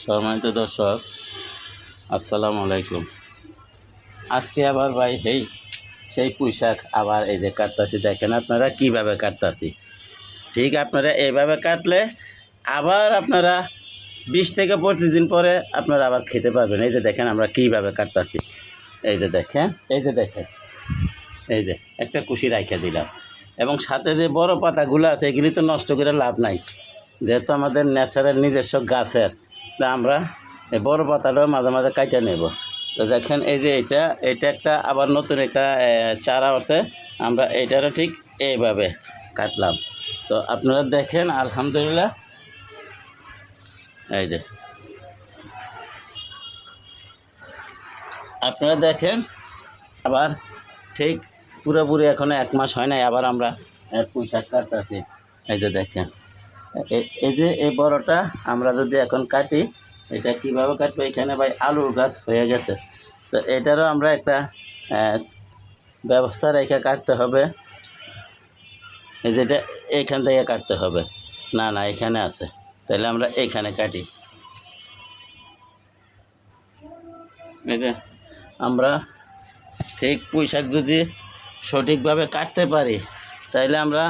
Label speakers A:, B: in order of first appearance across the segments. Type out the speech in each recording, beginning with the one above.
A: সম্মানিত দর্শক, আসসালামু আলাইকুম। আজকে আবার ভাই, হেই, সেই পুঁইশাক আবার এই যে কাটতাছি, দেখেন আপনারা কীভাবে কাটতাছি। ঠিক আপনারা এইভাবে কাটলে আবার আপনারা বিশ থেকে পঁচিশ দিন পরে আপনারা আবার খেতে পারবেন। এই যে দেখেন আমরা কীভাবে কাটতাছি। এই যে দেখেন, এই যে দেখেন, এই যে একটা কুশি রাইখা দিলাম। এবং সাথে যে বড় পাতাগুলো আছে, এগুলি তো নষ্ট করে লাভ নাই। যেহেতু আমাদের ন্যাচারাল নিজস্ব গাছের তা আমরা এই বড় পাতাটা মাঝে মাঝে কাইটে নেব। তো দেখেন এই যে এটা এটা একটা আবার নতুন একটা চারা আছে। আমরা এইটারও ঠিক এইভাবে কাটলাম। তো আপনারা দেখেন, আলহামদুলিল্লাহ। এই যে। আপনারা দেখেন, আবার ঠিক পুরোপুরি এখনও এক মাস হয় নাই, আবার আমরা পুঁই শাক কাটতেছি। এই যে দেখেন। এই যে, এই বড়টা আমরা যদি এখন কাটি, এটা কীভাবে কাটবো? এখানে ভাই আলুর গাছ হয়ে গেছে। তো এটারও আমরা একটা ব্যবস্থা রেখে কাটতে হবে। এই যেটা এইখান থেকে কাটতে হবে। না না, এখানে আছে। তাহলে আমরা এইখানে কাটি। যে, আমরা ঠিক পুঁইশাক যদি সঠিকভাবে কাটতে পারি তাইলে আমরা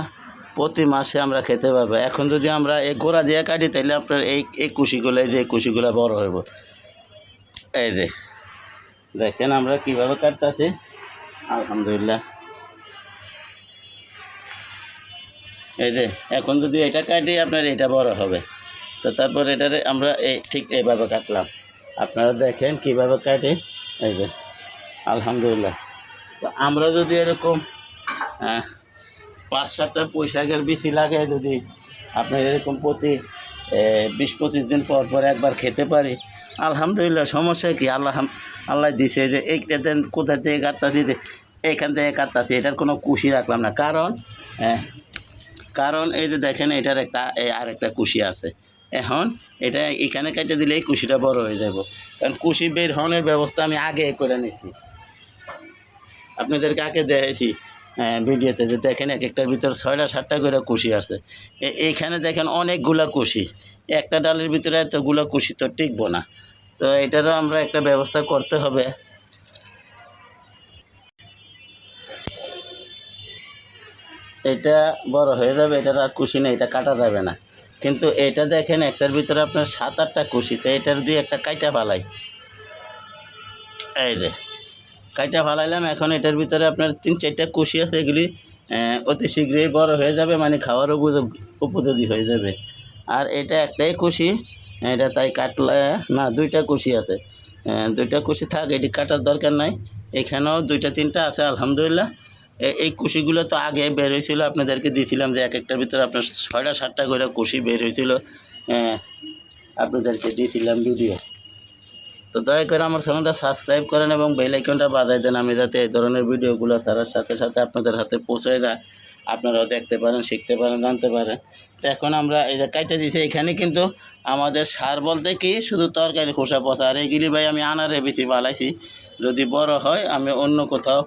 A: প্রতি মাসে আমরা খেতে পারব। এখন যদি আমরা এই গোড়া দিয়ে কাটি তাহলে আপনার এই এই কুশিগুলো এই যে এই কুশিগুলো বড় হইব। এই যে দেখেন আমরা কীভাবে কাটতেছি। আলহামদুলিল্লাহ। এই যে এখন যদি এটা কাটি আপনার এটা বড় হবে। তো তারপর এটারে আমরা এই ঠিক এইভাবে কাটলাম। আপনারা দেখেন কীভাবে কাটি। এই যে আলহামদুলিল্লাহ। তো আমরা যদি এরকম আহ, পাঁচ সাতটা পোশাকের বেশি লাগে যদি আপনার এরকম প্রতি বিশ পঁচিশ দিন পর পর একবার খেতে পারি। আলহামদুলিল্লাহ, সমস্যা কি? আল্লাহ আল্লাহ দিছে যে এইটা দেন, কোথা থেকে কাটতাছি, যে এইখান থেকে কাটতাছি, এটার কোনো কুশি রাখলাম না। কারণ কারণ এই যে দেখেন, এটার একটা আর একটা কুশি আছে। এখন এটা এখানে কেটে দিলে এই কুশিটা বড় হয়ে যাব। কারণ কুশি বের হওয়ার ব্যবস্থা আমি আগে করে নিছি। আপনাদেরকে আগে দেখেছি ভিডিওতে যে দেখেন এক একটার ভিতর ছয়টা সাতটা করে কুশি আছে। এইখানে দেখেন অনেকগুলা কুশি। একটা ডালের ভিতরে এতগুলো কুশি তো টিকবো না। তো এটারও আমরা একটা ব্যবস্থা করতে হবে। এটা বড় হয়ে যাবে, এটার আর কুশি নেই, এটা কাটা যাবে না। কিন্তু এটা দেখেন একটার ভিতরে আপনার সাত আটটা কুশি, তো এটার দুই একটা কাইটা ফালাই। এই যে। কাইটা ফালাইলাম। এখন এটার ভিতরে আপনার তিন চারটা কুশি আছে, এগুলি অতি শীঘ্রই বড় হয়ে যাবে মানে খাওয়ার উপযোগ- হয়ে যাবে। আর এটা একটাই কুশি, এটা তাই কাটলে, না, দুইটা কুশি আছে। দুইটা কুশি থাক, এটি কাটার দরকার নাই। এখানেও দুইটা, তিনটা আছে, আলহামদুলিল্লাহ। এই কুশিগুলো তো আগে বের হয়েছিল, আপনাদেরকে দিয়েছিলাম যে এক একটার ভিতরে আপনার ছয়টা, সাতটা করে কুশি বের হয়েছিল। আপনাদেরকে দিয়েছিলাম ভিডিও। তো দয়া করে আমার চ্যানেলটা সাবস্ক্রাইব করেন এবং বেল আইকনটা বাজাই দেন আমি যাতে এই ধরনের ভিডিওগুলো ছাড়ার সাথে সাথে আপনাদের হাতে পৌঁছে যায়। আপনারাও দেখতে পারেন, শিখতে পারেন, জানতে পারেন। তো এখন আমরা এই যে কাইটা দিয়েছি, এখানে কিন্তু আমাদের সার বলতে কি? শুধু তরকারি, খোসা, পচা। আর এইগুলি ভাই আমি আনারে বেশি ফালাইছি যদি বড় হয়, আমি অন্য কোথাও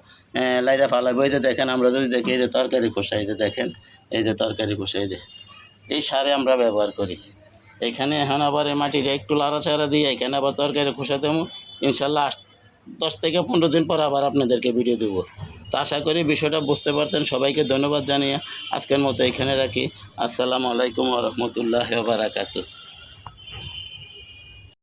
A: লাইরা ফালাইবো। এই যে দেখেন, আমরা যদি দেখি এই যে তরকারি খোসা, এই যে দেখেন, এই যে তরকারি খোসা, এই যে, এই সারে আমরা ব্যবহার করি। এখানে এখন আবার এই মাটিটা একটু লাড়াচাড়া দিয়ে এখানে আবার তরকারি খোসা দেবো। ইনশাল্লাহ দশ থেকে পনেরো দিন পর আবার আপনাদেরকে ভিডিও দেবো। তো আশা করি বিষয়টা বুঝতে পারতেন। সবাইকে ধন্যবাদ জানিয়ে আজকের মতো এখানে রাখি। আসসালামু আলাইকুম রহমতুল্লাহ বারাকাতু